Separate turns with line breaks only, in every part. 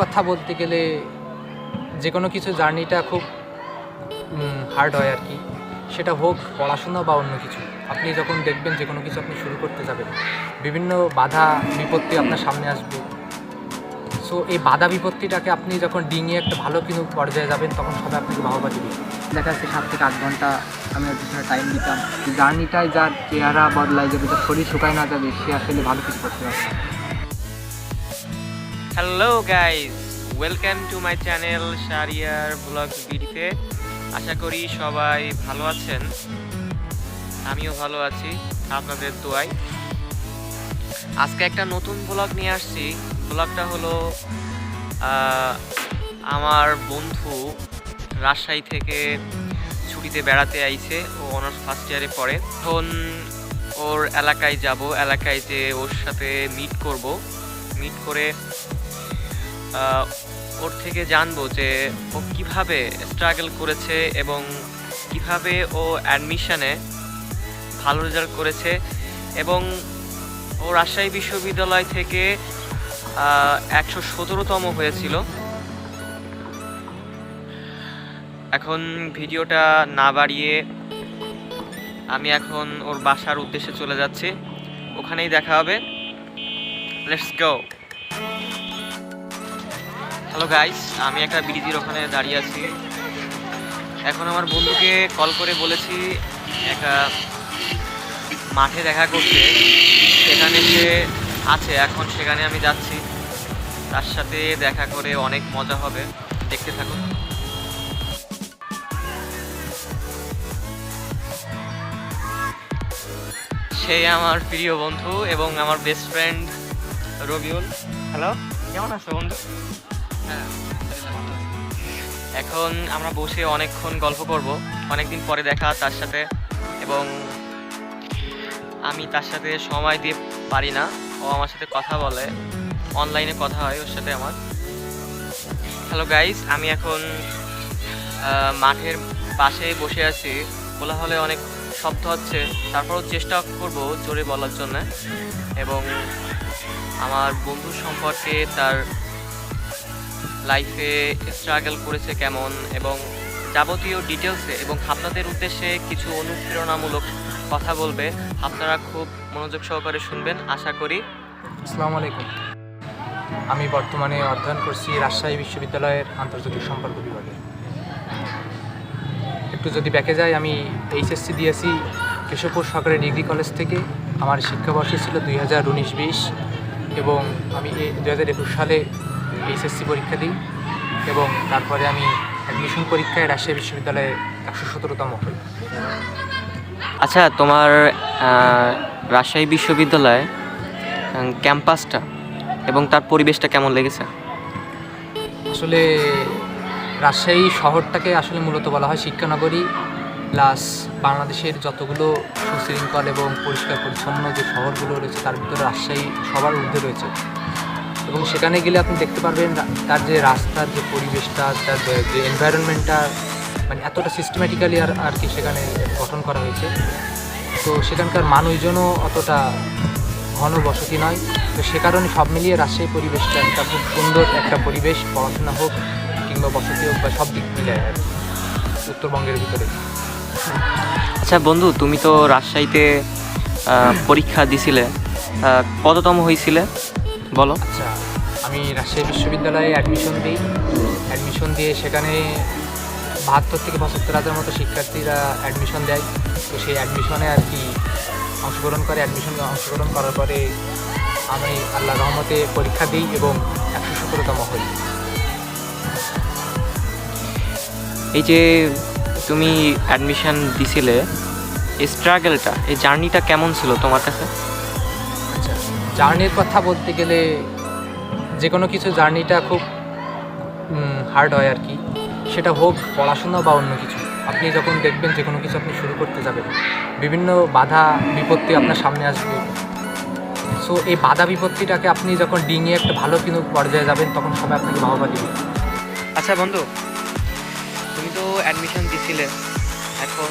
কথা বলতে গেলে যে কোনো কিছু জার্নিটা খুব হার্ড হয় আর কি। সেটা হোক পড়াশোনা বা অন্য কিছু। আপনি যখন দেখবেন যে কোনো কিছু আপনি শুরু করতে যাবেন, বিভিন্ন বাধা, বিপত্তি আপনার সামনে আসবে। সো এই বাধা, বিপত্তিটাকে আপনি যখন ডিঙিয়ে একটা ভালো কিন্তু পর্যায়ে যাবেন, তখন সবাই আপনাকে বাহবা দিবে।
দেখা যাচ্ছে সাত থেকে আট ঘণ্টা আমি পিছনে টাইম দিতাম। জার্নিটায় যার চেহারা বদলায় যাবে যার শরীর শুকায় না যাবে সে আসলে ভালো কিছু করতে পারবে।
Hello guys welcome to my channel সারিয়ার blog ভিডিওতে আশা করি সবাই ভালো আছেন। আমিও ভালো আছি, আপনাদের দোয়াই আজকে একটা নতুন ব্লগ নিয়ে আসছি। ব্লগটা হলো আমার বন্ধু রাজশাহী থেকে ছুটিতে বেড়াতে আইছে। ও অনার্স ফার্স্ট ইয়ারে পড়ে। এখন ওর এলাকায় যাব, এলাকায় যে ওর সাথে মিট করব। মিট করে ওর থেকে জানব যে ও কীভাবে স্ট্রাগল করেছে এবং কীভাবে ও অ্যাডমিশনে ভালো রেজাল্ট করেছে এবং ও রাজশাহী বিশ্ববিদ্যালয় থেকে একশো সতেরোতম হয়েছিল। এখন ভিডিওটা না বাড়িয়ে আমি এখন ওর বাসার উদ্দেশ্যে চলে যাচ্ছি। ওখানেই দেখা হবে। লেটস গো হ্যালো গাইস আমি একটা ব্রিজের ওখানে দাঁড়িয়ে আছি। এখন আমার বন্ধুকে কল করে বলেছি, একটা মাঠে দেখা করতে। সেখানে সে আছে, এখন সেখানে আমি যাচ্ছি। তার সাথে দেখা করে অনেক মজা হবে। দেখতে থাকুন। সেই আমার প্রিয় বন্ধু এবং আমার বেস্ট ফ্রেন্ড রবিউল। হ্যালো কেমন আছো বন্ধু? এখন আমরা বসে অনেকক্ষণ গল্প করব, অনেকদিন পরে দেখা তার সাথে, এবং আমি তার সাথে সময় দিয়ে পারি না। ও আমার সাথে কথা বলে অনলাইনে কথা হয় ওর সাথে আমার। হ্যালো গাইস আমি এখন মাঠের পাশে বসে আছি। বলা হলে অনেক শব্দ হচ্ছে, তারপরও চেষ্টা করব জোরে বলার জন্য। এবং আমার বন্ধু সম্পর্কে তার লাইফে স্ট্রাগল করেছে কেমন এবং যাবতীয় ডিটেলসে এবং আপনাদের উদ্দেশ্যে কিছু অনুপ্রেরণামূলক কথা বলবে, আপনারা খুব মনোযোগ সহকারে শুনবেন, আশা করি।
আসসালামু আলাইকুম। আমি বর্তমানে অধ্যয়ন করছি রাজশাহী বিশ্ববিদ্যালয়ের আন্তর্জাতিক সম্পর্ক বিভাগে। একটু যদি ব্যাকে যাই, আমি এইচএসসি দিয়েছি কেশবপুর সরকারি ডিগ্রি কলেজ থেকে আমার শিক্ষাবর্ষ ছিল দুই হাজার উনিশ বিশ এবং আমি দু হাজার একুশ সালে এইচএসসি পরীক্ষা দিই এবং তারপরে আমি অ্যাডমিশন পরীক্ষায় রাজশাহী বিশ্ববিদ্যালয়ে একশো সতেরোতম হই।
আচ্ছা তোমার রাজশাহী বিশ্ববিদ্যালয় ক্যাম্পাসটা এবং তার পরিবেশটা কেমন লেগেছে?
আসলে রাজশাহী শহরটাকে আসলে মূলত বলা হয় শিক্ষানগরী প্লাস বাংলাদেশের যতগুলো সুশৃঙ্খল এবং পরিষ্কার পরিচ্ছন্ন যে শহরগুলো রয়েছে তার ভিতরে রাজশাহী সবার ঊর্ধ্বে রয়েছে। এবং সেখানে গেলে আপনি দেখতে পারবেন তার যে রাস্তার যে পরিবেশটা তার যে- এনভায়রনমেন্টটা মানে এতটা সিস্টেম্যাটিক্যালি আর আর কি সেখানে গঠন করা হয়েছে। তো সেখানকার মানুষজনও অতটা ঘন বসতি নয়। তো সে কারণে সব মিলিয়ে রাজশাহী পরিবেশটা একটা খুব সুন্দর একটা পরিবেশ পড়াশোনা হোক কিংবা বসতি হোক বা সব দিক মিলে আর কি, উত্তরবঙ্গের ভিতরে।
আচ্ছা বন্ধু তুমি তো রাজশাহীতে পরীক্ষা দিছিলে। কততম হয়েছিলে? বলো।
আচ্ছা আমি রাজশাহী বিশ্ববিদ্যালয়ে অ্যাডমিশন দিই। অ্যাডমিশন দিয়ে সেখানে বাহাত্তর থেকে পঁচাত্তর হাজার মতো শিক্ষার্থীরা অ্যাডমিশন দেয়। তো সেই অ্যাডমিশনে আর কি অংশগ্রহণ করে। অ্যাডমিশনে অংশগ্রহণ করার পরে আমি আল্লাহ রহমতে পরীক্ষা দিই এবং একশো সতেরোতম হই।
এই যে তুমি অ্যাডমিশন দিছিলে এই স্ট্রাগলটা এই জার্নিটা কেমন ছিল তোমার কাছে?
আচ্ছা জার্নির কথা বলতে গেলে যে কোনো কিছু জার্নিটা খুব হার্ড হয় আর কি। সেটা হোক পড়াশোনা বা অন্য কিছু। আপনি যখন দেখবেন যে কোনো কিছু আপনি শুরু করতে যাবেন, বিভিন্ন বাধা বিপত্তি আপনার সামনে আসবে। সো এই বাধা বিপত্তিটাকে আপনি যখন ডিঙিয়ে একটা ভালো কিন্তু পর্যায়ে যাবেন, তখন সবাই আপনাকে বাহবা দিবে।
আচ্ছা বন্ধু, তুমি তো অ্যাডমিশন দিছিলে। এখন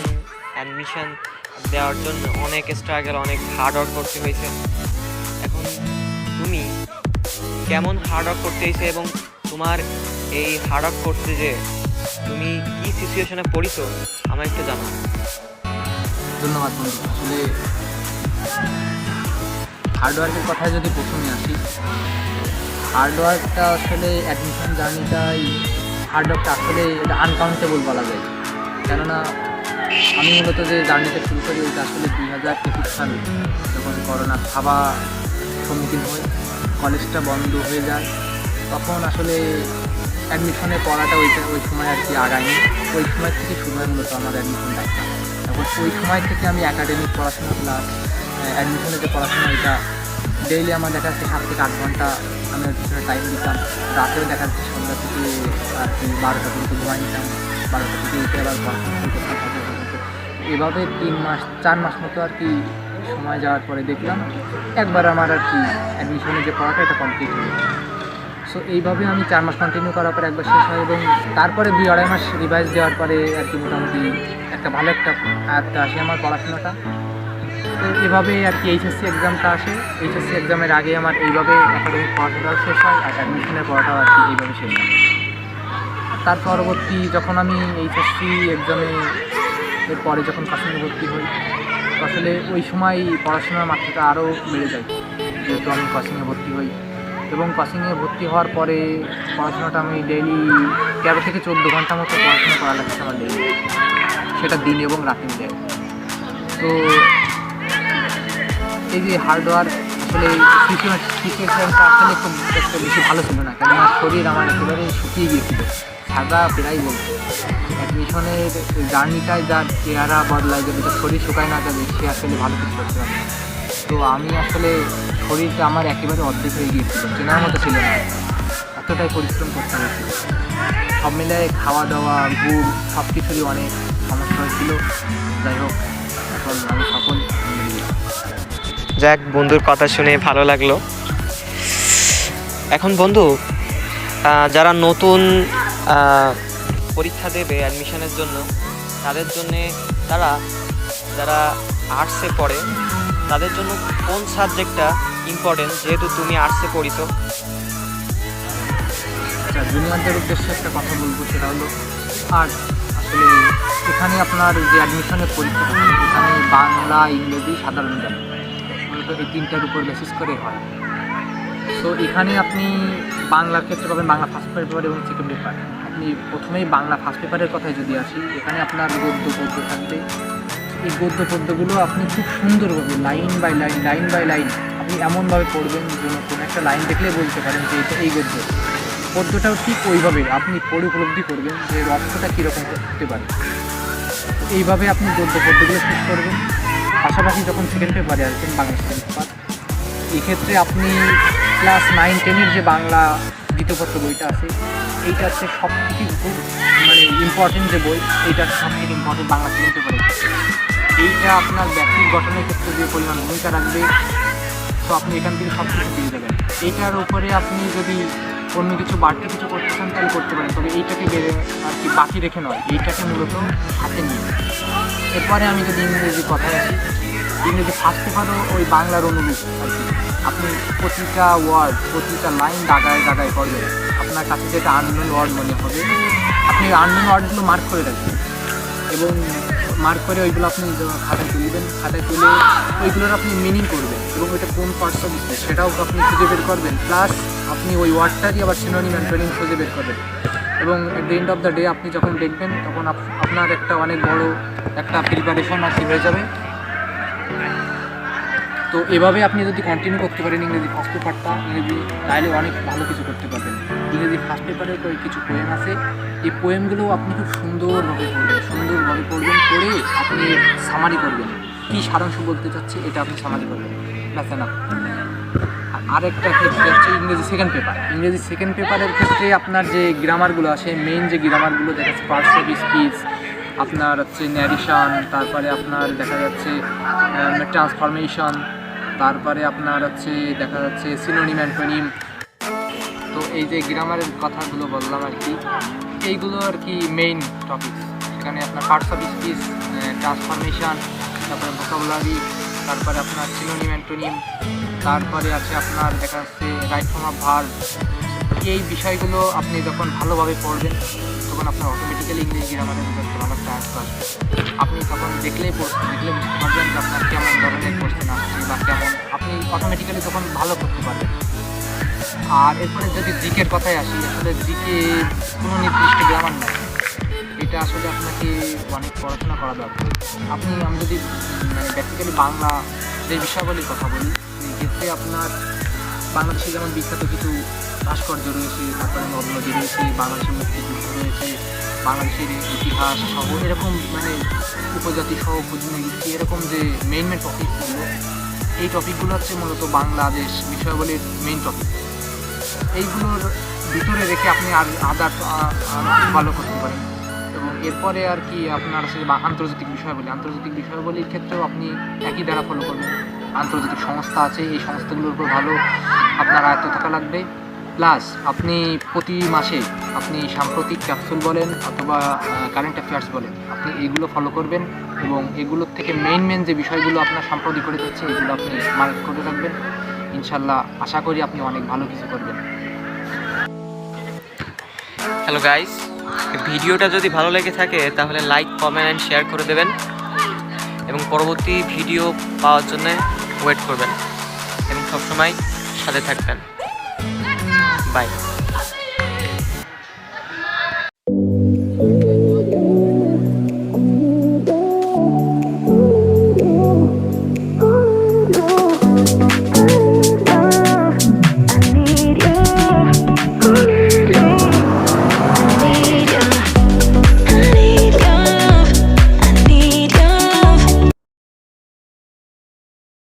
অ্যাডমিশন দেওয়ার জন্য অনেক স্ট্রাগল অনেক হার্ড ওয়ার্ক করতে হয়েছে। এখন তুমি কেমন হার্ড ওয়ার্ক করতে হয়েছে এবং তোমার এই হার্ড ওয়ার্ক করতে যে তুমি কি সিচুয়েশনে পড়িছো, আমায় একটু জানাও।
ধন্যবাদ বন্ধু। আসলে হার্ডওয়ার্কের কথায় যদি প্রথমে আসি হার্ডওয়ার্কটা আসলে অ্যাডমিশন জার্নিটাই হার্ডওয়ার্কটা আসলে এটা আনকাউন্টেবল বলা যায়। কেননা আমি মূলত যে জার্নিটা শুরু করি, ওইটা আসলে দুই হাজার একুশ সালে, যখন করোনা খাওয়া সম্মুখীন হই। কলেজটা বন্ধ হয়ে যায়, তখন আসলে অ্যাডমিশনে পড়াটা ওইটা ওই সময় আর কি আগায়নি। ওই সময় থেকে শুরু হয় মূলত আমার অ্যাডমিশনটা এখন ওই সময় থেকে আমি একাডেমিক পড়াশোনা প্লাস অ্যাডমিশনের যে পড়াশোনা, ওইটা ডেইলি আমার দেখা যাচ্ছে সাত থেকে আট ঘণ্টা আমি টাইম দিতাম। রাতেও দেখা যাচ্ছে সন্ধ্যা থেকে আর কি বারোটা পর্যন্ত ঘুমাই নিতাম। বারোটা থেকে উঠে আবার পড়াশোনা। এভাবে তিন মাস, চার মাস মতো আর কি সময় যাওয়ার পরে দেখলাম একবার আমার আর কি অ্যাডমিশনের যে পড়াটা, এটা কমপ্লিট হলো সো এইভাবে আমি চার মাস কন্টিনিউ করার পরে একবার শেষ হয় এবং তারপরে দুই আড়াই মাস রিভাইজ দেওয়ার পরে আর কি মোটামুটি একটা ভালো একটা আয়ত্তে আসে আমার পড়াশোনাটা। তো এভাবে আর কি এইচএসসি এক্সামটা আসে। এইচএসসি এক্সামের আগে আমার এইভাবে একাডেমিক পড়াশোনাটাও শেষ হয় আর অ্যাডমিশনের পড়াটাও আর কি এইভাবে শেষ হয়। তার পরবর্তী যখন আমি এইচএসসি এক্সামে এর পরে যখন কোচিংয়ে ভর্তি হই আসলে ওই সময় পড়াশোনার মাত্রাটা আরও বেড়ে যায়, যেহেতু আমি কোচিংয়ে ভর্তি হই। এবং কোচিংয়ে ভর্তি হওয়ার পরে পড়াশোনাটা আমি ডেইলি তেরো থেকে চোদ্দ ঘণ্টা মতো পড়াশোনা করা লাগছে আমার ডেইলি সেটা দিন এবং রাতে মিলে। তো এই যে হার্ডওয়ার্ক আসলে সিচুয়েশনটা আসলে খুব একটা বেশি ভালো ছিল না, কেননা শরীর আমার একেবারে শুকিয়ে গিয়েছিল। সাদা প্রায় বলতো অ্যাডমিশনের জার্নিটায় যার চেহারা বদলায় যাবে যার শরীর শুকায় না যাবে সে আসলে ভালো কিছু করতে পারবে তো আমি আসলে শরীরটা আমার একেবারে অর্ধেক হয়ে গিয়েছিল, চেনার মতো ছিল না। এতটাই পরিশ্রম করতে হয়েছিল সব মিলে খাওয়া দাওয়া ঘুম সব কিছুরই অনেক সমস্যা হয়েছিল। যাই হোক, এখন আমি সফল।
যাক, বন্ধুর কথা শুনে ভালো লাগল। এখন বন্ধু যারা নতুন পরীক্ষা দেবে অ্যাডমিশনের জন্য, তাদের জন্যে তারা, যারা আর্টসে পড়ে, তাদের জন্য কোন সাবজেক্টটা ইম্পর্টেন্ট যেহেতু তুমি আর্টসে পড়িছো
আচ্ছা জুনিয়রদের উদ্দেশ্যে একটা কথা বলব, সেটা হলো আর্ট আসলে এখানে আপনার যে অ্যাডমিশনের পরীক্ষা, এখানে বাংলা, ইংরেজি সাধারণ জ্ঞান, মূলত এই তিনটার উপর বেসিস করে হয়। তো এখানে আপনি বাংলার ক্ষেত্রে পাবেন বাংলা ফার্স্ট পেপার এবং সেকেন্ড পেপার আপনি প্রথমেই বাংলা ফার্স্ট পেপারের কথায় যদি আসি, এখানে আপনার গদ্য পদ্য থাকবে। এই গদ্য পদ্যগুলো আপনি খুব সুন্দরভাবে line by line line by line আপনি এমনভাবে পড়বেন যেন কোনো একটা লাইন দেখলে বলতে পারেন যে এটা এই গদ্য। পদ্যটাও ঠিক ওইভাবে আপনি পড়ে উপলব্ধি করবেন যে অর্থটা কীরকম হতে পারে। এইভাবে আপনি গদ্য পদ্যগুলো ঠিক করবেন। পাশাপাশি যখন সেকেন্ড পেপারে আসবেন বাংলা সেকেন্ড পেপার এক্ষেত্রে আপনি ক্লাস নাইন টেনের যে বাংলা দ্বিতীয়পত্র বইটা আছে, এইটা হচ্ছে সব থেকে খুব মানে ইম্পর্টেন্ট যে বই, এইটা সব থেকে ইম্পর্টেন্ট বাংলা সেকেন্ড পেপারে এইটা আপনার ব্যক্তির গঠনের ক্ষেত্রে যে পরিমাণ ভূমিকা রাখবে, তো আপনি এখান থেকে সব কিছু পেয়ে যাবেন। এইটার উপরে আপনি যদি অন্য কিছু বাড়তি কিছু করতে চান, তাহলে করতে পারেন। তবে এইটাকে বেড়ে আর কি বাকি রেখে নয়, এইটাকে মূলত হাতে নিয়ে এরপরে আমি যদি ইংরেজি কথা আসি, ইংরেজি ফার্স্ট পেপারও ওই বাংলার অনুরূপ আর কি। আপনি প্রতিটা ওয়ার্ড প্রতিটা লাইন দাগায় দাগায় করবেন। আপনার কাছে যেটা আননোন ওয়ার্ড মনে হবে, আপনি আননোন ওয়ার্ডগুলো মার্ক করে রাখবেন। এবং মার্ক করে ওইগুলো আপনি খাতায় তুলবেন খাতায় তুলে ওইগুলোর আপনি মিনিং করবেন এবং ওইটা কোন পার্টস অফ সেটাও আপনি খুঁজে বের করবেন। প্লাস আপনি ওই ওয়ার্ডটারই আবার সিনোনিম অ্যান্টোনিম খুঁজে বের করবেন। এবং at the end of the day আপনি যখন দেখবেন, তখন আপনার একটা অনেক বড় একটা প্রিপারেশন আর হয়ে যাবে। তো এভাবে আপনি যদি কন্টিনিউ করতে পারেন ইংরেজি ফার্স্ট পেপারটা ইংরেজি তাহলে অনেক ভালো কিছু করতে পারবেন। ইংরেজি ফার্স্ট পেপারে তো কিছু পোয়েম আছে, এই পোয়েমগুলো আপনি খুব সুন্দরভাবে পড়বেন সুন্দরভাবে পড়বেন পড়ে আপনি সামারি করবেন। কী সারাংশ বলতে চাচ্ছে এটা আপনি সামারি করবেন। ব্যাস না আরেকটা ক্ষেত্রে হচ্ছে ইংরেজি সেকেন্ড পেপার ইংরেজি সেকেন্ড পেপারের ক্ষেত্রে আপনার যে গ্রামারগুলো আছে মেইন যে গ্রামারগুলো দেখা যাচ্ছে অফ স্পিচ আপনার হচ্ছে ন্যারিশন তারপরে আপনার দেখা যাচ্ছে ট্রান্সফরমেশন তারপরে আপনার হচ্ছে দেখা যাচ্ছে সিনোনিম অ্যান্টোনিম তো এই যে গ্রামারের কথাগুলো বললাম আর কি, এইগুলো আর কি মেইন টপিক সেখানে আপনার পার্টস অফ স্পিচ ট্রান্সফরমেশন তারপরে ভোকাবুলারি তারপরে আপনার সিনোনিম অ্যান্টোনিম তারপরে আছে আপনার দেখা যাচ্ছে রাইট ফর্ম অফ ভার্ব এই বিষয়গুলো আপনি যখন ভালোভাবে পড়বেন, তখন আপনার অটোমেটিক্যালি ইংলিশ গ্রামারের একটা আয়ত্ত আসবে। আপনি তখন দেখলেই পড়ছেন দেখলে বুঝতে পারবেন যে আপনার কেমন ধরনের কোশ্চেন আসছে বা কেমন আপনি অটোমেটিক্যালি তখন ভালো করতে পারবেন। আর এরপরে যদি দিকের কথায় আসি, আসলে দিকে কোনো নির্দিষ্ট গ্রামার নেই এটা আসলে আপনাকে অনেক পড়াশোনা করা দরকার। আপনি আমি যদি মানে বেসিক্যালি বাংলা যে বিষয়াবলীর কথা বলি, এই ক্ষেত্রে আপনার বাংলাদেশে যেমন বিখ্যাত কিছু ভাস্কর্য রয়েছে, তারপরে নদ রয়েছে, বাংলাদেশের মুক্তিযুদ্ধ রয়েছে, বাংলাদেশের ইতিহাস সহ এরকম মানে উপজাতি সহ উপজাতি এরকম যে মেইন মেইন টপিকগুলো এই টপিকগুলো হচ্ছে মূলত বাংলাদেশ বিষয়াবলীর মেইন টপিক এইগুলোর ভিতরে রেখে আপনি আর আদার ভালো করতে পারেন। এবং এরপরে আর কি আপনার আছে আন্তর্জাতিক বিষয়াবলী। আন্তর্জাতিক বিষয়াবলীর ক্ষেত্রেও আপনি একই দ্বারা ফলো করবেন। আন্তর্জাতিক সংস্থা আছে, এই সংস্থাগুলোর উপর ভালো আপনার আয়ত্ত থাকা লাগবে। প্লাস আপনি প্রতি মাসে আপনি সাম্প্রতিক ক্যাপসুল বলেন অথবা কারেন্ট অ্যাফেয়ার্স বলেন, আপনি এইগুলো ফলো করবেন এবং এগুলোর থেকে মেইন মেন যে বিষয়গুলো আপনার সাম্প্রতিক করে যাচ্ছে, এগুলো আপনি মার্ক করে রাখবেন ইনশাল্লাহ আশা করি আপনি অনেক ভালো কিছু করবেন।
হ্যালো গাইস ভিডিওটা যদি ভালো লেগে থাকে তাহলে লাইক কমেন্ট অ্যান্ড শেয়ার করে দেবেন। এবং পরবর্তী ভিডিও পাওয়ার জন্য ওয়েট করবেন এবং সবসময় সাথে থাকবেন। বাই।